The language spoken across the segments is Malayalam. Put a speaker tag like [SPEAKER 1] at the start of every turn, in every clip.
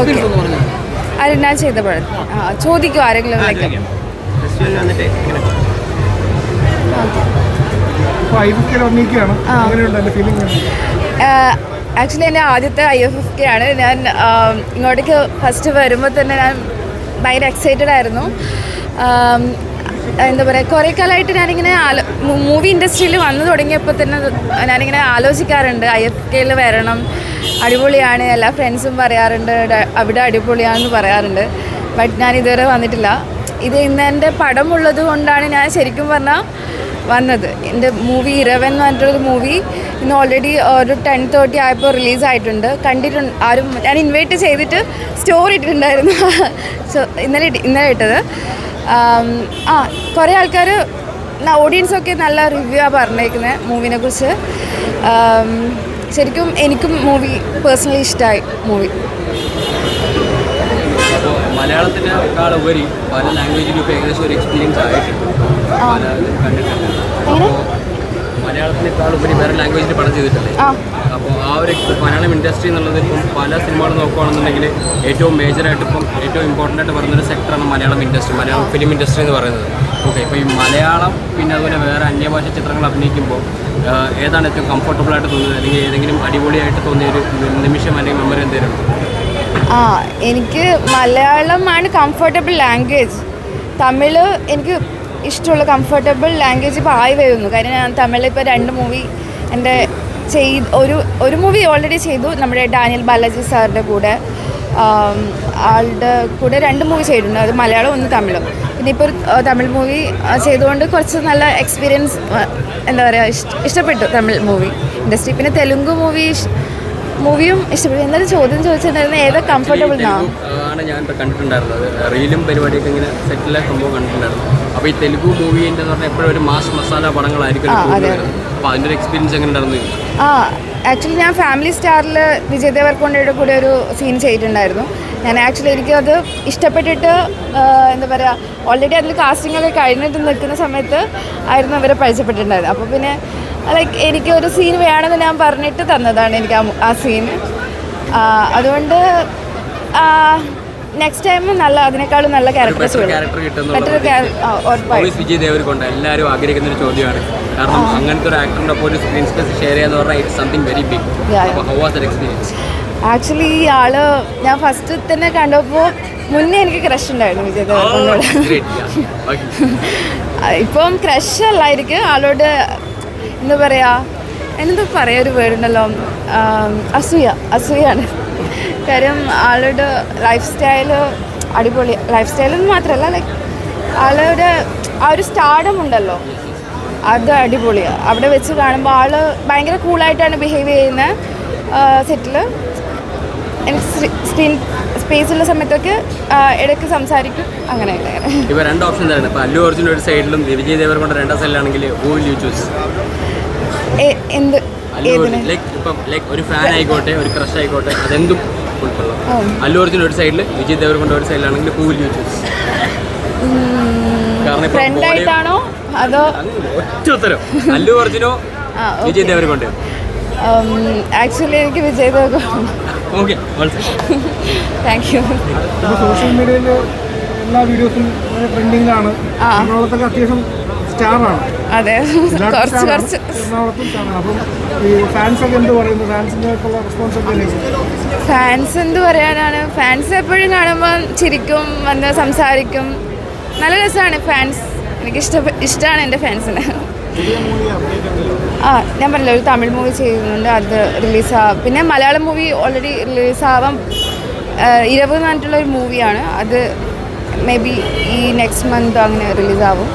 [SPEAKER 1] ഓക്കെ. അത് ഞാൻ ചെയ്ത പഴം ചോദിക്കും ആരെങ്കിലും ആക്ച്വലി എന്റെ ആദ്യത്തെ ഐ എഫ് എഫ് കെ ആണ്. ഞാൻ ഇങ്ങോട്ടേക്ക് ഫസ്റ്റ് വരുമ്പോൾ തന്നെ ഞാൻ ഭയങ്കര എക്സൈറ്റഡ് ആയിരുന്നു. എന്താ പറയുക കുറേ കാലമായിട്ട് ഞാനിങ്ങനെ ആലോ മൂവി ഇൻഡസ്ട്രിയിൽ വന്നു തുടങ്ങിയപ്പോൾ തന്നെ ഞാനിങ്ങനെ ആലോചിക്കാറുണ്ട് ഐ എഫ് കെയിൽ വരണം. അടിപൊളിയാണ്. എല്ലാ ഫ്രണ്ട്സും പറയാറുണ്ട് അവിടെ അടിപൊളിയാണെന്ന് പറയാറുണ്ട്. ബട്ട് ഞാൻ ഇതുവരെ വന്നിട്ടില്ല. ഇത് ഇന്ന് എന്റെ പടമുള്ളത് കൊണ്ടാണ് ഞാൻ ശരിക്കും പറഞ്ഞാൽ വന്നത്. എന്റെ മൂവി ഇരവൻ എന്ന് പറഞ്ഞിട്ടൊരു മൂവി ഇന്ന് ഓൾറെഡി ഒരു ടെൻ തേർട്ടി ആയപ്പോൾ റിലീസായിട്ടുണ്ട് കണ്ടിട്ടുണ്ട്. ആരും ഞാൻ ഇൻവൈറ്റ് ചെയ്തിട്ട് സ്റ്റോറി ഇട്ടിട്ടുണ്ടായിരുന്നു. സോ ഇന്നലെ ഇന്നലെ ഇട്ടത്. ആ കുറേ ആൾക്കാർ ഓഡിയൻസൊക്കെ നല്ല റിവ്യൂ ആണ് പറഞ്ഞേക്കുന്നത് മൂവിനെ കുറിച്ച്. ശരിക്കും എനിക്കും മൂവി പേഴ്സണലി ഇഷ്ടമായി മൂവി.
[SPEAKER 2] പല ലാംഗ്വേജിലും ഇപ്പോൾ ഏകദേശം ഒരു എക്സ്പീരിയൻസ് ആയിട്ടുണ്ട്. പല ഇത് കണ്ടിട്ടുണ്ട്. അപ്പോൾ മലയാളത്തിനേക്കാൾ ഉപരി വേറെ ലാംഗ്വേജിൽ പടം ചെയ്തിട്ടില്ലേ?
[SPEAKER 1] ആ.
[SPEAKER 2] അപ്പോൾ ആ ഒരു മലയാളം ഇൻഡസ്ട്രി എന്നുള്ളത് ഇപ്പം പല സിനിമകൾ നോക്കുകയാണെന്നുണ്ടെങ്കിൽ ഏറ്റവും മേജറായിട്ട് ഇപ്പം ഏറ്റവും ഇമ്പോർട്ടന്റ് ആയിട്ട് പറയുന്ന ഒരു സെക്ടറാണ് Malayalam industry Malayalam film industry എന്ന് പറയുന്നത്. ഓക്കെ ഇപ്പോൾ ഈ മലയാളം പിന്നെ അതുപോലെ വേറെ അന്യഭാഷ ചിത്രങ്ങൾ അഭിനയിക്കുമ്പോൾ ഏതാണ് ഏറ്റവും കംഫർട്ടബിൾ ആയിട്ട് തോന്നുന്നത് അല്ലെങ്കിൽ ഏതെങ്കിലും അടിപൊളിയായിട്ട് തോന്നിയ ഒരു നിമിഷം അല്ലെങ്കിൽ മെമ്മറി എന്തെങ്കിലും?
[SPEAKER 1] ആ എനിക്ക് മലയാളമാണ് കംഫർട്ടബിൾ ലാംഗ്വേജ് തമിഴ് എനിക്ക് ഇഷ്ടമുള്ള കംഫർട്ടബിൾ ലാംഗ്വേജ് ഇപ്പോൾ ആയി വരുന്നു. കാര്യം ഞാൻ തമിഴിൽ ഇപ്പോൾ രണ്ട് മൂവി എന്റെ ചെയ്ത് ഒരു ഒരു മൂവി ഓൾറെഡി ചെയ്തു. നമ്മുടെ ഡാനിയൽ ബാലാജി സാറിന്റെ കൂടെ ആളുടെ കൂടെ രണ്ട് മൂവി ചെയ്തിട്ടുണ്ട്. അത് മലയാളം ഒന്ന് തമിഴും. ഒരു തമിഴ് മൂവി ചെയ്തുകൊണ്ട് കുറച്ച് നല്ല എക്സ്പീരിയൻസ് എന്താ പറയുക ഇഷ്ട ഇഷ്ടപ്പെട്ടു തമിഴ് മൂവി ഇൻഡസ്ട്രി പിന്നെ തെലുങ്ക് മൂവി മൂവിയും ഇഷ്ടപ്പെട്ടു. എന്തായാലും ചോദ്യം ചോദിച്ചിട്ടുണ്ടായിരുന്നു ഏതാ കംഫർട്ടബിൾ
[SPEAKER 2] ആണ് ഞാൻ ഇപ്പോൾ കണ്ടിട്ടുണ്ടായിരുന്നത്. റീലും പരിപാടിയൊക്കെ ഇങ്ങനെ സെറ്റിലെ സംഭവം കണ്ടിട്ടുണ്ടായിരുന്നു. അപ്പോൾ ഈ തെലുങ്ക് മൂവീന്റെ എന്ന് പറഞ്ഞാൽ എപ്പോഴും ഒരു മാസ് മസാല പടങ്ങളായിരിക്കും അപ്പോൾ അതിന്റെ ഒരു എക്സ്പീരിയൻസ് എങ്ങനെ ഉണ്ടായിരുന്നു?
[SPEAKER 1] ആ ആക്ച്വലി ഞാൻ ഫാമിലി സ്റ്റാറിൽ വിജയ് ദേവർക്കൊണ്ടയുടെ കൂടെ ഒരു സീൻ ചെയ്തിട്ടുണ്ടായിരുന്നു. ഞാൻ ആക്ച്വലി എനിക്കത് ഇഷ്ടപ്പെട്ടിട്ട് എന്താ പറയുക ഓൾറെഡി അതിൽ കാസ്റ്റിങ്ങൊക്കെ കഴിഞ്ഞിട്ട് നിൽക്കുന്ന സമയത്ത് ആയിരുന്നു അവരെ പരിചയപ്പെട്ടിട്ടുണ്ടായത് അപ്പോൾ പിന്നെ ലൈക്ക് എനിക്ക് ഒരു സീൻ വേണമെന്ന് ഞാൻ പറഞ്ഞിട്ട് തന്നതാണ് എനിക്ക് ആ സീൻ അതുകൊണ്ട് നെക്സ്റ്റ് ടൈം നല്ല അതിനേക്കാളും നല്ല ക്യാരക്ടേഴ്സ്
[SPEAKER 2] എല്ലാവരും ആഗ്രഹിക്കുന്ന ഒരു ചോദ്യമാണ്. കാരണം അങ്ങനത്തെ ഒരു ഒപ്പം ഒരു സ്ക്രീൻ സ്പേസ് ഷെയർ ചെയ്യാന്ന് പറഞ്ഞാൽ it's something very big how was experience
[SPEAKER 1] actually ഈ ആൾ ഞാൻ ഫസ്റ്റ് തന്നെ കണ്ടപ്പോൾ മുന്നേ എനിക്ക് ക്രഷ് ഉണ്ടായിരുന്നു വിജയ് ദേവർക്കൊണ്ടോട് ഇപ്പം ക്രഷ് അല്ലായിരിക്കും. ആളോട് എന്താ പറയാ എന്താ പറയാ ഒരു വേർഡുണ്ടല്ലോ അസൂയ അസൂയാണ്. കാര്യം ആളുടെ ലൈഫ് സ്റ്റൈൽ അടിപൊളി. ലൈഫ് സ്റ്റൈലെന്ന് മാത്രമല്ല ലൈക്ക് ആളുടെ ആ ഒരു സ്റ്റാർഡം ഉണ്ടല്ലോ. അത് അടിപൊളിയാണ് അവിടെ വെച്ച് കാണുമ്പോൾ ആൾ ഭയങ്കര കൂളായിട്ടാണ് ബിഹേവ് ചെയ്യുന്നത് സെറ്റിൽ സ്ക്രീൻ സ്പേസുള്ള സമയത്തൊക്കെ ഇടയ്ക്ക് സംസാരിക്കും. അങ്ങനെ
[SPEAKER 2] ഇപ്പോൾ രണ്ട് ഓപ്ഷൻ തരണം ഇപ്പോൾ അല്ലു അർജുൻ ഒരു സൈഡിലും വിജയ് കൊണ്ട് രണ്ടാം സൈഡിലാണെങ്കിൽ ഹൂ വിൽ യു ചൂസ്
[SPEAKER 1] എന്ത്?
[SPEAKER 2] ലൈക്ക് ഇപ്പം ലൈക്ക് ഒരു ഫാൻ ആയിക്കോട്ടെ ഒരു ക്രഷ് ആയിക്കോട്ടെ അതെന്തും ഉൾക്കൊള്ളാം. അല്ലു അർജുൻ ഒരു സൈഡിൽ വിജയ് ദേവരക്കൊണ്ട ഒരു സൈഡിലാണെങ്കിൽ who will you choose
[SPEAKER 1] friend ആയിട്ടാണോ? അതോ
[SPEAKER 2] ഒറ്റ ഉത്തരം. അല്ലു അർജുനോ വിജയ് കൊണ്ട്?
[SPEAKER 1] ആക്ച്വലി എനിക്ക് Vijay Devarakonda
[SPEAKER 2] okay
[SPEAKER 1] thank you
[SPEAKER 3] social മീഡിയയിൽ എല്ലാ വീഡിയോസും ട്രെൻഡിങ്ങിലാണ്. എറണാകുളത്തൊക്കെ അത്യാവശ്യം സ്റ്റാറാണ്
[SPEAKER 1] അതെ. കുറച്ച് കുറച്ച്. ഫാൻസ് എന്ത് പറയാനാണ്? ഫാൻസ് എപ്പോഴും കാണുമ്പോൾ ചിരിക്കും വന്ന് സംസാരിക്കും. നല്ല രസമാണ് ഫാൻസ് എനിക്ക് ഇഷ്ട ഇഷ്ടമാണ് എന്റെ ഫാൻസിനെ ആ ഞാൻ പറഞ്ഞില്ല ഒരു തമിഴ് മൂവി ചെയ്യുന്നുണ്ട് അത് റിലീസാവും പിന്നെ മലയാളം മൂവി ഓൾറെഡി റിലീസാവാം ഇരവ് എന്ന് പറഞ്ഞിട്ടുള്ള ഒരു മൂവിയാണ് അത് മേ ബി ഈ നെക്സ്റ്റ് മന്ത് അങ്ങനെ റിലീസാവും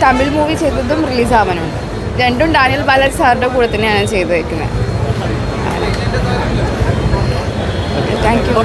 [SPEAKER 1] തമിഴ് മൂവി ചെയ്തതും റിലീസാവാനുണ്ട് രണ്ടും ഡാനിയൽ ബാലൻ സാറിന്റെ കൂടെ തന്നെയാണ് ചെയ്തേക്കുന്നത്. Thank you